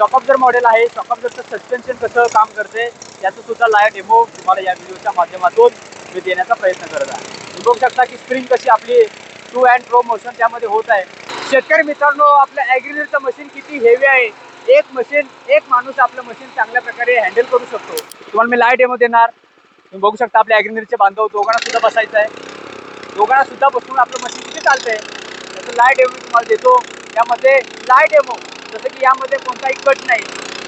जर मॉडेल आहे शॉकअब्झरचं सस्पेन्शन कसं काम करते याचं सुद्धा लाईव्ह डेमो तुम्हाला या व्हिडिओच्या माध्यमातून मी देण्याचा प्रयत्न करत आहे. तुम्ही बघू शकता की स्प्रिंग कशी आपली टू अँड प्रो मोशन त्यामध्ये होत आहे. शेतकरी मित्रांनो आपलं ॲग्रिकल्चरचं मशीन किती हेवी आहे. एक मशीन एक माणूस आपलं मशीन चांगल्या प्रकारे हँडल करू शकतो. तुम्हाला मी लाईव्ह डेमो देणार. तुम्ही बघू शकता आपल्या ॲग्रिकल्चरचे बांधव दोघांना सुद्धा बसायचं आहे. दोघांना सुद्धा बसून आपलं मशीन किती चालतंय. त्याचं लाईव्ह डेमो मी तुम्हाला देतो. त्यामध्ये लाईव्ह डेमो जसं की यामध्ये कोणताही कट नाही.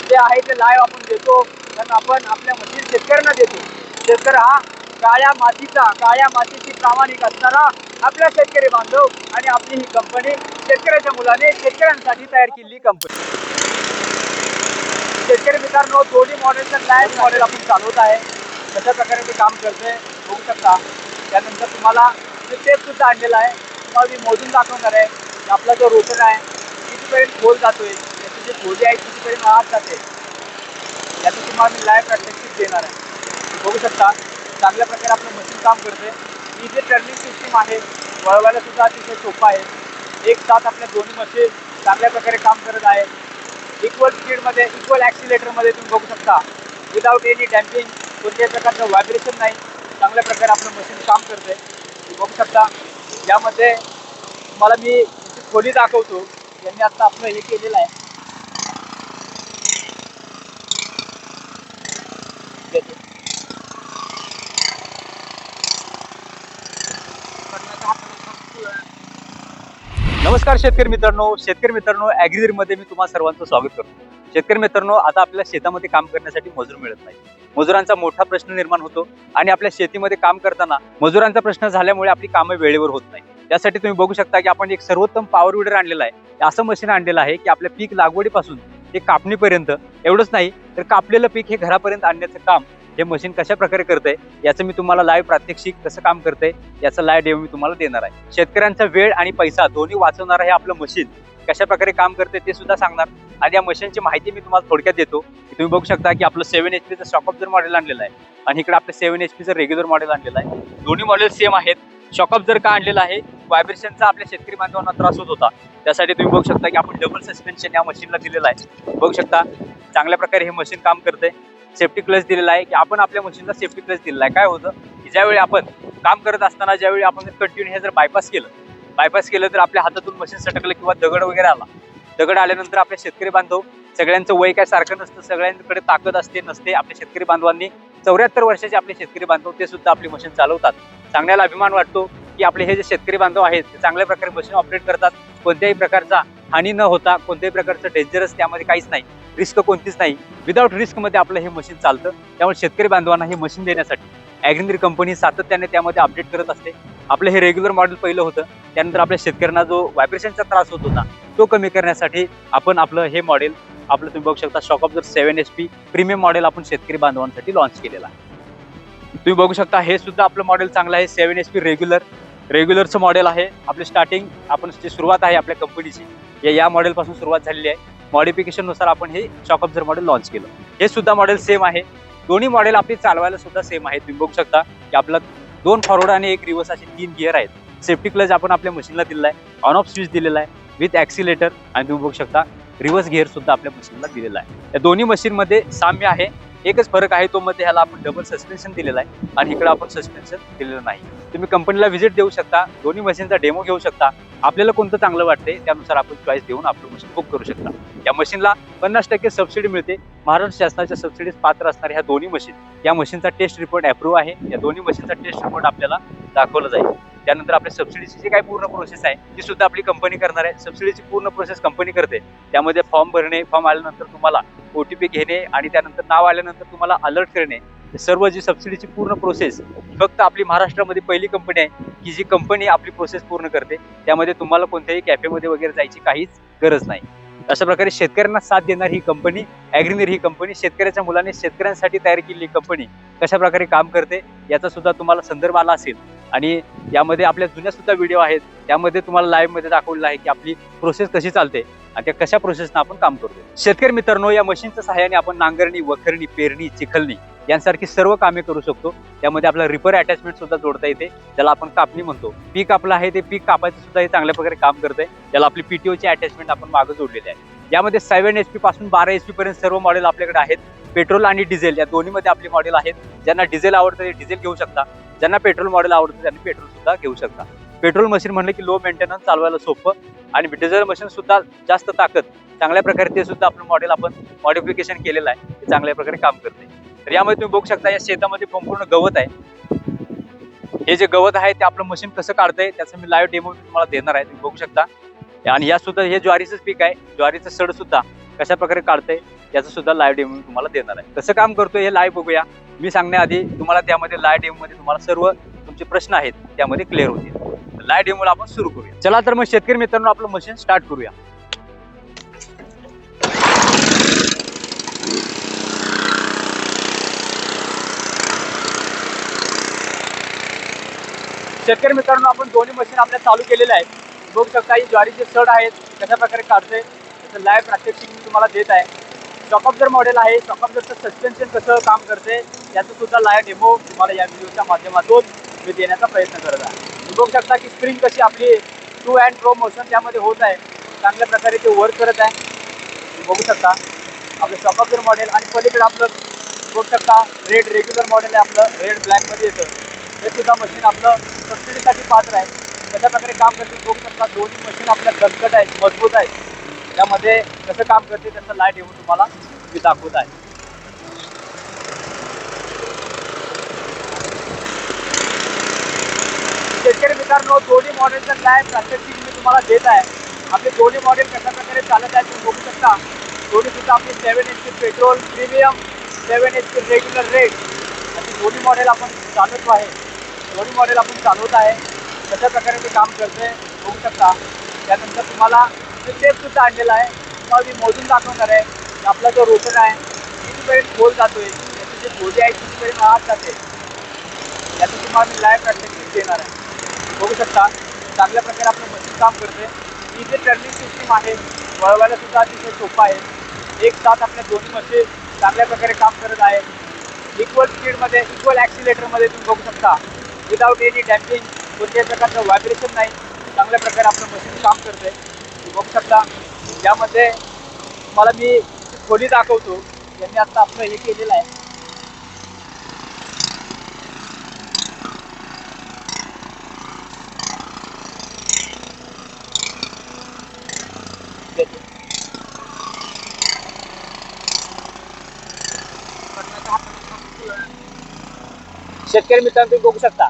जे आहे ते लाईव्ह आपण देतो. कारण आपण आपल्या मधील शेतकऱ्यांना देतो. शेतकरी हा काळ्या मातीचा काळ्या मातीची प्रामाणिक असणारा आपला शेतकरी बांधव आणि आपली ही कंपनी शेतकऱ्याच्या मुलाने शेतकऱ्यांसाठी तयार केलेली कंपनी शेतकरी मित्रांनो दोन्ही मॉडेलचं लाईव्ह मॉडेल आपण चालवत आहे. कशा प्रकारे ते काम करते बघू शकता. त्यानंतर तुम्हाला ते सुद्धा आणलेला आहे. तुम्हाला मी मोजून दाखवणार आहे. आपला जो रोटर आहे कितीपर्यंत खोल जातोय. त्याची जे खोली आहे कितीपर्यंत आत जाते. याचं तुम्हाला मी लाईव्ह प्रॅक्टिस देणार आहे. बघू शकता चांगल्या प्रकारे आपलं मशीन काम करते ही जे टर्निंग सिस्टीम आहे वळवायला सुद्धा अतिशय सोपं आहे. एक साथ आपल्या दोन्ही मशीन चांगल्या प्रकारे काम करत आहे. इक्वल स्पीडमध्ये इक्वल ॲक्सिलेटरमध्ये तुम्ही बघू शकता. विदाऊट एनी डॅम्पिंग कोणत्याही प्रकारचं व्हायब्रेशन नाही. चांगल्या प्रकारे आपलं मशीन काम करते तुम्ही बघू शकता यामध्ये तुम्हाला मी खोली दाखवतो. यांनी आता आपलं हे केलेलं आहे. नमस्कार शेतकरी मित्रांनो शेतकरी मित्रांनो मध्ये मी तुम्हाला सर्वांचं स्वागत करतो. शेतकरी मित्रांनो आता आपल्या शेतामध्ये काम करण्यासाठी मजूर मिळत नाही मजुरांचा मोठा प्रश्न निर्माण होतो आणि आपल्या शेतीमध्ये काम करताना मजुरांचा प्रश्न झाल्यामुळे आपली कामं वेळेवर होत नाही त्यासाठी तुम्ही बघू शकता की आपण एक सर्वोत्तम पॉवर विडर आणलेला आहे. असं मशीन आणलेलं आहे की आपल्या पीक लागवडीपासून ते कापणीपर्यंत एवढंच नाही तर कापलेलं पीक हे घरापर्यंत आणण्याचं काम हे मशीन कशा प्रकारे करते याचं मी तुम्हाला लाईव्ह प्रात्यक्षिक कसं काम करतंय याचं लाईव्ह डेव्ह मी तुम्हाला देणार आहे. शेतकऱ्यांचा वेळ आणि पैसा दोन्ही वाचवणारं हे आपलं मशीन कशा प्रकारे काम करते ते सुद्धा सांगणार. आणि या मशीनची माहिती मी तुम्हाला थोडक्यात देतो. की तुम्ही बघू शकता की आपलं सेव्हन एच पीचं शॉकअप मॉडेल आणलेलं आहे. आणि इकडे आपलं सेव्हन एच पीचं रेग्युलर मॉडेल आणलेलं आहे. दोन्ही मॉडेल सेम आहेत. शॉकअप जर का आणलेला आहे व्हायब्रेशनचा आपल्या शेतकरी बांधवांना त्रास होत होता. त्यासाठी तुम्ही बघू शकता की आपण डबल सस्पेन्शन या मशीनला दिलेलं आहे. बघू शकता चांगल्या प्रकारे हे मशीन काम करते सेफ्टी क्लच दिलेला आहे की आपण आपल्या मशीनला सेफ्टी क्लच दिलेला आहे. काय होतं की ज्यावेळी आपण काम करत असताना ज्यावेळी आपण कंटिन्यू हे जर बायपास केलं बायपास केलं तर आपल्या हातातून मशीन सटकलं किंवा दगड वगैरे आला. दगड आल्यानंतर आपले शेतकरी बांधव सगळ्यांचं वय काय सारखं नसतं सगळ्यांकडे ताकद असते नसते आपल्या शेतकरी बांधवांनी चौऱ्याहत्तर वर्षाचे आपले शेतकरी बांधव ते सुद्धा आपली मशीन चालवतात. सांगण्याला अभिमान वाटतो की आपले हे जे शेतकरी बांधव आहेत ते चांगल्या प्रकारे मशीन ऑपरेट करतात. कोणत्याही प्रकारचा हानी न होता कोणत्याही प्रकारचं डेंजरस त्यामध्ये काहीच नाही. रिस्क कोणतीच नाही. विदाऊट रिस्कमध्ये आपलं हे मशीन चालतं. त्यामुळे शेतकरी बांधवांना हे मशीन देण्यासाठी ॲग्रिनरी कंपनी सातत्याने त्यामध्ये अपडेट करत असते. आपलं हे रेग्युलर मॉडेल पहिलं होतं. त्यानंतर आपल्या शेतकऱ्यांना जो व्हायब्रेशनचा त्रास होत होता तो कमी करण्यासाठी आपण आपलं हे मॉडेल आपलं तुम्ही बघू शकता शॉक ऑफ जर seven H P premium model आपण शेतकरी बांधवांसाठी लॉन्च केलेला आहे. तुम्ही बघू शकता हे सुद्धा आपलं मॉडेल चांगलं आहे सेव्हन एच पी रेग्युलर रेग्युलरचं मॉडेल आहे आपली स्टार्टिंग आपण जी सुरुवात आहे आपल्या कंपनीची या या मॉडेलपासून सुरुवात झालेली आहे. मॉडिफिकेशननुसार आपण हे शॉकअपझर मॉडेल लॉन्च केलं. हे सुद्धा मॉडेल सेम आहे. दोन्ही मॉडेल आपली चालवायला सुद्धा सेम आहे. तुम्ही बघू शकता की आपलं दोन फॉरवर्ड आणि एक रिव्हर्स असे तीन गिअर आहेत. सेफ्टी क्लच आपण आपल्या मशीनला दिलेला आहे. ऑन ऑफ स्विच दिलेला आहे. विथ ॲक्सिलेटर आणि तुम्ही बघू शकता रिव्हर्स गिअर सुद्धा आपल्या मशीनला दिलेला आहे. या दोन्ही मशीनमध्ये साम्य आहे. एकच फरक आहे तो मध्ये ह्याला आपण डबल सस्पेन्शन दिलेला आहे आणि इकडे आपण सस्पेन्शन दिलेलं नाही. तुम्ही कंपनीला व्हिजिट देऊ शकता दोन्ही मशीनचा डेमो घेऊ शकता. आपल्याला कोणतं चांगलं वाटते त्यानुसार आपण चॉईस देऊन आपलं मशीन बुक करू शकता. या मशीनला पन्नास टक्के सबसिडी मिळते. महाराष्ट्र शासनाच्या सबसिडीज पात्र असणाऱ्या ह्या दोन्ही मशीन या मशीनचा टेस्ट रिपोर्ट अप्रूव्ह आहे. या दोन्ही मशीनचा टेस्ट रिपोर्ट आपल्याला दाखवला जाईल. त्यानंतर आपल्या सबसिडीची जी काही पूर्ण प्रोसेस आहे ती सुद्धा आपली कंपनी करणार आहे. सबसिडीची पूर्ण प्रोसेस कंपनी करते. त्यामध्ये फॉर्म भरणे फॉर्म आल्यानंतर तुम्हाला ओ टी पी घेणे आणि त्यानंतर नाव आल्यानंतर तुम्हाला अलर्ट करणे. सर्व जी सबसिडीची पूर्ण प्रोसेस फक्त आपली महाराष्ट्रामध्ये पहिली कंपनी आहे की जी कंपनी आपली प्रोसेस पूर्ण करते. त्यामध्ये तुम्हाला कोणत्याही कॅफेमध्ये वगैरे जायची काहीच गरज नाही. अशा प्रकारे शेतकऱ्यांना साथ देणारी ही कंपनी ॲग्रिनर ही कंपनी शेतकऱ्याच्या मुलाने शेतकऱ्यांसाठी तयार केलेली कंपनी कशा प्रकारे काम करते याचा सुद्धा तुम्हाला संदर्भ आला असेल. आणि यामध्ये आपल्या जुन्या सुद्धा व्हिडिओ आहेत. त्यामध्ये तुम्हाला लाईव्हमध्ये दाखवलेलं आहे की आपली प्रोसेस कशी चालते आणि त्या कशा प्रोसेसनं आपण काम करतो शेतकरी मित्रांनो या मशीनच्या सहाय्याने आपण नांगरणी वखरणी पेरणी चिखलणी यांसारखी सर्व कामे करू शकतो. त्यामध्ये आपला रिपर अटॅचमेंट सुद्धा जोडता येते. ज्याला आपण कापणी म्हणतो. पीक आपलं आहे ते पीक कापायचं सुद्धा हे चांगल्या प्रकारे काम करतंय. त्याला आपली पीटीओची अटॅचमेंट आपण मागं जोडलेली आहे. यामध्ये सेव्हन एच पी पासून बारा एच पी पर्यंत सर्व मॉडेल आपल्याकडे आहेत. पेट्रोल आणि डिझेल या दोन्हीमध्ये आपले मॉडेल आहेत. ज्यांना डिझेल आवडतं ते डिझेल घेऊ शकता. ज्यांना पेट्रोल मॉडेल आवडतं त्यांनी पेट्रोल सुद्धा घेऊ शकता. पेट्रोल मशीन म्हणलं की लो मेंटेनन्स चालवायला सोपं आणि डिझेल मशीन सुद्धा जास्त ताकद. चांगल्या प्रकारे ते सुद्धा आपलं मॉडेल आपण मॉडिफिकेशन केलेलं आहे. ते चांगल्या प्रकारे काम करते. तर यामध्ये तुम्ही बघू शकता या शेतामध्ये संपूर्ण गवत आहे. हे जे गवत आहे ते आपलं मशीन कसं काढतंय त्याचं मी लाईव्ह डेमो तुम्हाला देणार आहे. तुम्ही बघू शकता. आणि या सुद्धा हे ज्वारीचं पीक आहे. ज्वारीचं सड सुद्धा कशा प्रकारे काढतंय याचं सुद्धा लाईव्ह डेमो तुम्हाला देणार आहे. कसं काम करतोय हे लाईव्ह बघूया. मी सांगण्याआधी तुम्हाला त्यामध्ये लाइट डेमो मध्ये तुम्हाला सर्व तुमचे प्रश्न आहेत त्यामध्ये क्लिअर होतील. लाइट डेमोला आपण सुरू करूया. चला तर मग शेतकरी मित्रांनो आपलं मशीन स्टार्ट करूया. शेतकरी मित्रांनो आपण दोन्ही मशीन आपल्या चालू केलेल्या आहेत. बघू शकता ही ज्वारीचे सड आहेत कशा प्रकारे काढतोय त्याचं लाईव्ह प्रात्यक्षिक मी तुम्हाला देत आहे. शॉकअपजर मॉडेल आहे शॉकअपजरचं सस्पेन्शन कसं काम करते याचं सुद्धा लाईव्ह डेमो तुम्हाला या व्हिडिओच्या माध्यमातून मी देण्याचा प्रयत्न करत आहे. तुम्ही बघू शकता की स्प्रिंग कशी आपली टू अँड प्रो मोशन त्यामध्ये होत आहे. चांगल्या प्रकारे ते वर्क करत आहे. तुम्ही बघू शकता. आपलं शॉकअपजर मॉडेल आणि पलीकडे आपलं बघू शकता रेड रेग्युलर मॉडेल आहे आपलं रेड ब्लॅकमध्ये येतं. हे सुद्धा मशीन आपलं सबसिडीसाठी पात्र आहे. कशा प्रकारे काम करते. बघू शकता दोन्ही मशीन आपल्या दणकट आहेत मजबूत आहेत. त्यामध्ये कसं काम करते त्याचं लाइट येऊन तुम्हाला मी दाखवत आहे. शेतकरी मित्रांनो दोन्ही मॉडेलचं काय प्रात्यक्षिक मी तुम्हाला देत आहे. आपले दोन्ही मॉडेल कशा प्रकारे चालत आहे तुम्ही बघू शकता. दोन्ही सुद्धा आपली seven H P petrol premium seven H P regular rate अशी दोन्ही मॉडेल आपण चालवतो आहे. दोन्ही मॉडेल आपण चालवत आहे. कशा प्रकारे मी काम करते बघू शकता. त्यानंतर तुम्हाला टेप सुद्धा आणलेला आहे तुम्हाला मी मोजून दाखवणार आहे. की आपला जो रोटर आहे कितीपर्यंत खोल जातोय. त्याची जी खोली आहे कितीपर्यंत आत जाते. याचं तुम्हाला मी लाईव्ह प्रॅक्टिस देणार आहे. बघू शकता. चांगल्या प्रकारे आपलं मशीन काम करते ही जे टर्निंग सिस्टीम आहे वळवायला सुद्धा अतिशय सोपं आहे. एक साथ आपल्या दोन्ही मशीन चांगल्या प्रकारे काम करत आहे. इक्वल स्पीडमध्ये इक्वल ॲक्सिलेटरमध्ये तुम्ही बघू शकता. विदाऊट एनी डॅम्पिंग कोणत्याही प्रकारचं व्हायब्रेशन नाही. चांगल्या प्रकारे आपलं मशीन काम करते तुम्ही बघू शकता. यामध्ये तुम्हाला मी खोली दाखवतो. यांनी आत्ता आपलं हे केलेलं आहे. शेतकरी मित्रांनो तुम्ही बघू शकता.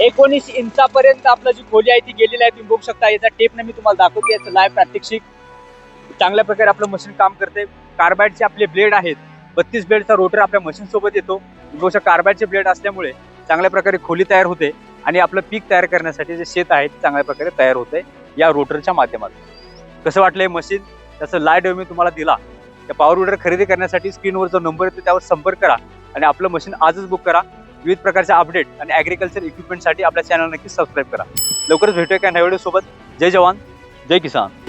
एकोणीस इंचापर्यंत आपलं जी खोली आहे ती गेलेली आहे तुम्ही बघू शकता. याचा टेपने मी तुम्हाला दाखवते याचं लाईव्ह प्रात्यक्षिक. चांगल्या प्रकारे आपलं मशीन काम करते. कार्बाईडचे आपले ब्लेड आहेत. बत्तीस ब्लेडचा रोटर आपल्या मशीन सोबत येतो. बघू शकता कार्बाईडचे ब्लेड असल्यामुळे चांगल्या प्रकारे खोली तयार होते आणि आपलं पीक तयार करण्यासाठी जे शेत आहे ते चांगल्या प्रकारे तयार होते या रोटरच्या माध्यमातून. कसं वाटलं हे मशीन त्याचं लाइट मी तुम्हाला दिला. त्या पॉवर विडर खरेदी करण्यासाठी स्क्रीनवर जो नंबर येतो त्यावर संपर्क करा. आणि आपलं मशीन आजच बुक करा. विविध प्रकारचे अपडेट आणि ॲग्रिकल्चर इक्विपमेंटसाठी आपल्या चॅनल नक्की सबस्क्राईब करा. लवकरच भेटूया का ह्या सोबत. जय जवान. जय किसान.